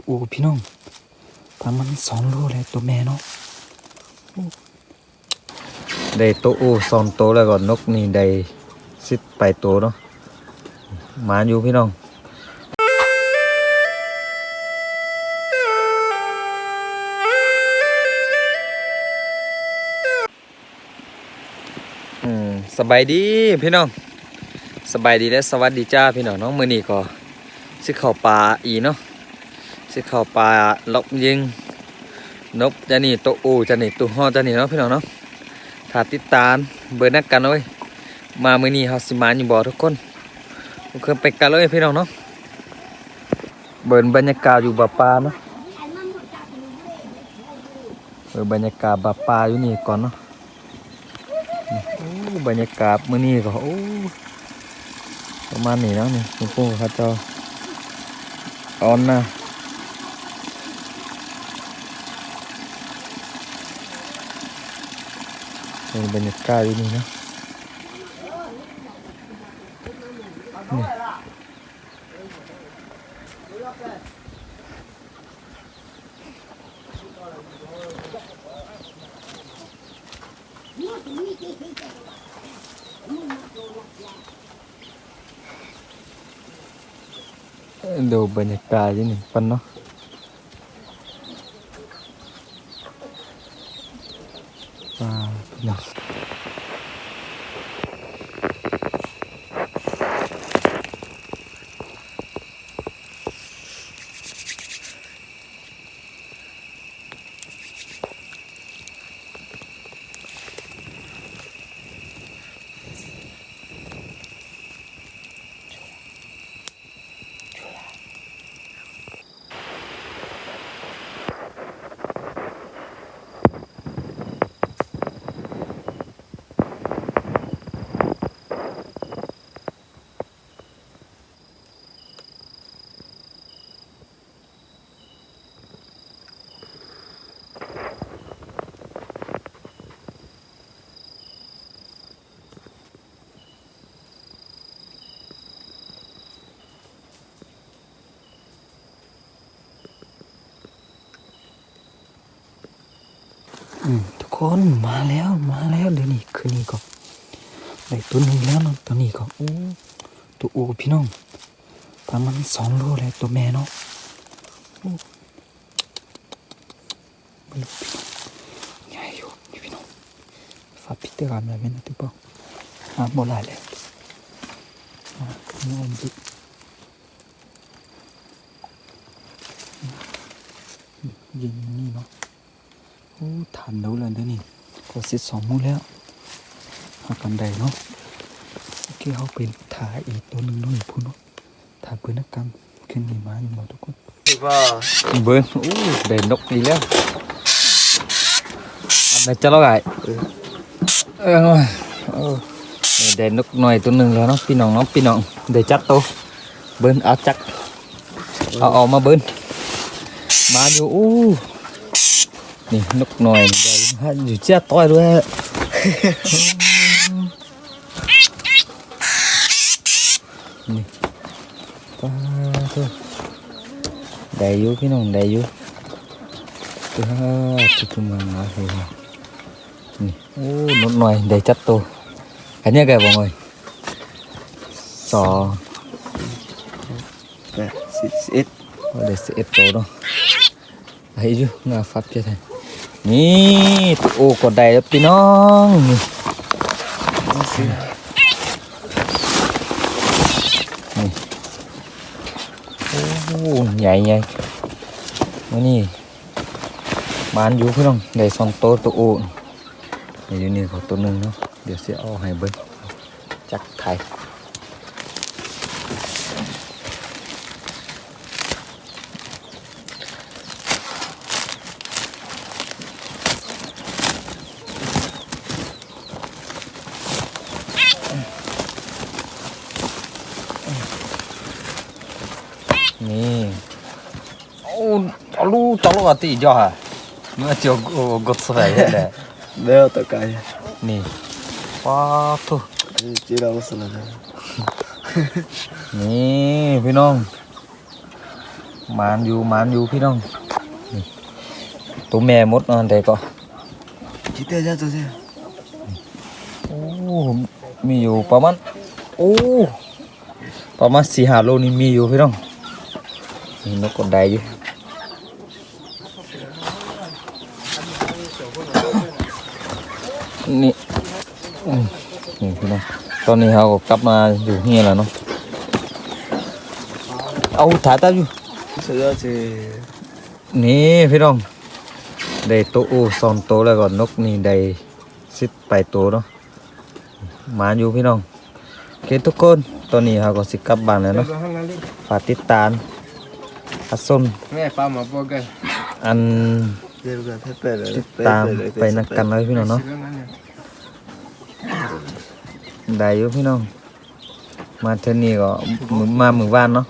ตัวอูพี่น้องประมาณสองโลเลยตัวแม่เนาะได้ตัวอูสองตัวแล้วก็นกนี่ได้สิบไปตัวเนาะมาอยู่พี่น้องอืมสบายดีพี่น้องสบายดีและสวัสดีจ้าพี่น้องน้องมือนี้ก็สิเข้าป่าอีเนาะ สิเข้าป่าลบยิงนกจะนี่ตัวอูจะนี่ตัวฮอจะนี่เนาะพี่น้องเนาะถ้าติดตามเบอร์นักกันเลยมาเมื่อนี้เฮาสิมาอยู่บ่อทุกคนทุกคนไปกันเลยพี่น้องเนาะเบิร์นบรรยากาศอยู่บ่าป่าเนาะเบิร์บรรยากาศบ่าป่าอยู่นี่ก่อนเนาะโอ้บรรยากาศเมื้อนี้ก็โอ้ประมาณนี้แล้วนี่คุณปู่เขาจ้าออนนะ นี่บรรยากาศอยู่นี่นะนี่ดูบรรยากาศอยู่นี่ปันเนาะว้าว พี่ ทุกคนมาแล้วมาแล้วเดี๋ยวนี้คืนนี้ก็ได้ตัวหนึ่งแล้วเนาะตัวนี้ก็โอ้ตัวอูพี่น้องประมาณสองโลเลยตัวแม่เนาะโอ้ไม่รู้พี่น้องใหญ่อยู่พี่น้องฝาพิจารณาไม่นะที่บอกอ่าหมดลายเลยอ่านี่อมดิยิงนี่เนาะ อ้ทันแล้วเลยเดี๋ยวนี้ก็สิบสองโมงแล้วหากันใดเนาะโอเคเขาไปถ่ายอีกตัวหนึ่งเน้อยพูดเนาะถ่ายเพื่อนนักกรรมขึ้นดีมาอยู่หมดทุกคนว่าเบิร์นโอ้ได้นกดีแล้วได้จะเล่าไงเออเออได้นกหน่อยตัวหนึ่งแล้วเนาะพี่น้องเนาะพี่น้องได้จัดตัวเบิร์นเอาจักเอาออกมาเบิร์นมาอยู่อู้ นี่นกหน่อยฮะอยู่เจ้าต้อยด้วยนี่ป้าเถอะได้อยู่พี่น้องได้อยู่ตัวจุดมาหาเลยนี่โอ้นกหน่อยได้จัดตัวอันนี้แกบอกเลยสองแปดสิบเอ็ดว่าได้สิบเอ็ดตัวเนาะไอ้ยูงาฟับเจ้าไทย นี่โอ้กดได้แล้วพี่น้องนี่โอ้ใหญ่ใหญ่มานี่บานอยู่พี่น้องได้สองตัวตัวโอ้เดี๋ยวนี้ขาตัวหนึ่งเนาะเดี๋ยวเสียเอาให้เบิ้งจักไทย นี่โอ้เอาลูกจังลูกอะตีจ่อฮะเมื่อเจียวกดใส่แหละเดี๋ยวตะไคร้นี่ว้าทุจีราสลัดนี่พี่น้องมานอยู่มานอยู่พี่น้องตัวแม่มดนอนแต่ก็ chỉ tiêu ra rồi chứ โอ้มีอยู่ประมาณโอ้ประมาณสี่ห้าโลนี่มีอยู่พี่น้อง นี่นกกดได้อยู่นี่นี่พี่น้องตอนนี้เราก็กลับมาอยู่นี่แล้วเนาะเอาถ่ายตามอยู่ sau đó thì นี่พี่น้องได้โตโอ้สองโตแล้วก็นกนี่ได้สิบไปโตเนาะมาอยู่พี่น้องโอเคทุกคนตอนนี้เราก็สิกลับบ้านแล้วเนาะฝากติดตาม อัดส้ม Nghe pa mà vô gần. อัน giờ là thấy bè rồi ติดตามไปนักกันเลยพี่น้องเนาะได้อยู่พี่น้อง มาเท่านี้ก็มือมามือว่านเนาะ